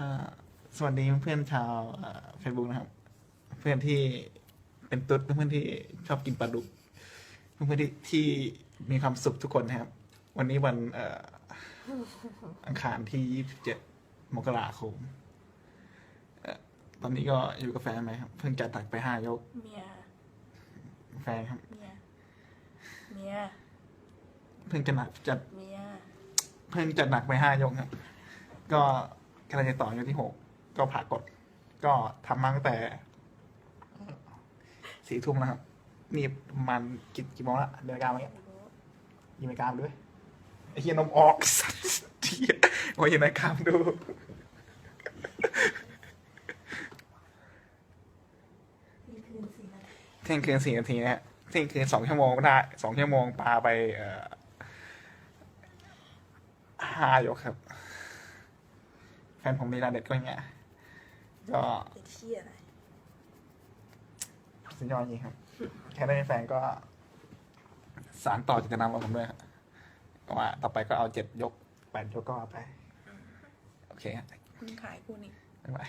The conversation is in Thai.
อ่าสวัสดีเพื่อนๆชาวเฟซบุ๊กนะครับ เพื่อนที่เป็นตุ๊ดเพื่อนๆที่ชอบกินปลาดุกเพื่อนๆที่ที่มีความสุขทุกคนนะครับ วันนี้วันเอ่ออังคารที่ยี่สิบเจ็ดมกราคมเอ่อตอนนี้ก็อยู่กับแฟนไหมครับ เพิ่งจะตักไปห้ายก เมีย แฟนครับ เมีย เมีย เพิ่งจะหนักจะเมีย เพิ่งจะหนักไปห้ายกครับ ก็ กำลังจะต่อยกที่หกก็ผ่ากด ก็ทำมาตั้งแต่สี่ทุ่มแล้วครับ นี่ประมาณกี่กี่โมงละเดินกลางมาเนี่ยยิงไปกลางด้วยไอ้เฮียนมออกสัสเทียโอ้ยยิงไปกลางดูนี่คืนสี่นาทีเที่ยงคืนสี่นาทีนะฮะเที่ยงคืนสองชั่วโมงก็ได้สองชั่วโมงปาไปเอ่อห้ายกครับ แฟนผมมีรายเด็ดก็อย่างเงี้ย ก็เป็นเที่ยอะไรสุดยอดจริงครับ แค่ได้เป็นแฟนก็ สารต่อเจตนามของผมด้วยครับว่าต่อไปก็เอาเจ็ดยกแปดยกก็เอาไป โอเคครับคุณขายกูนี่บ๊ายบาย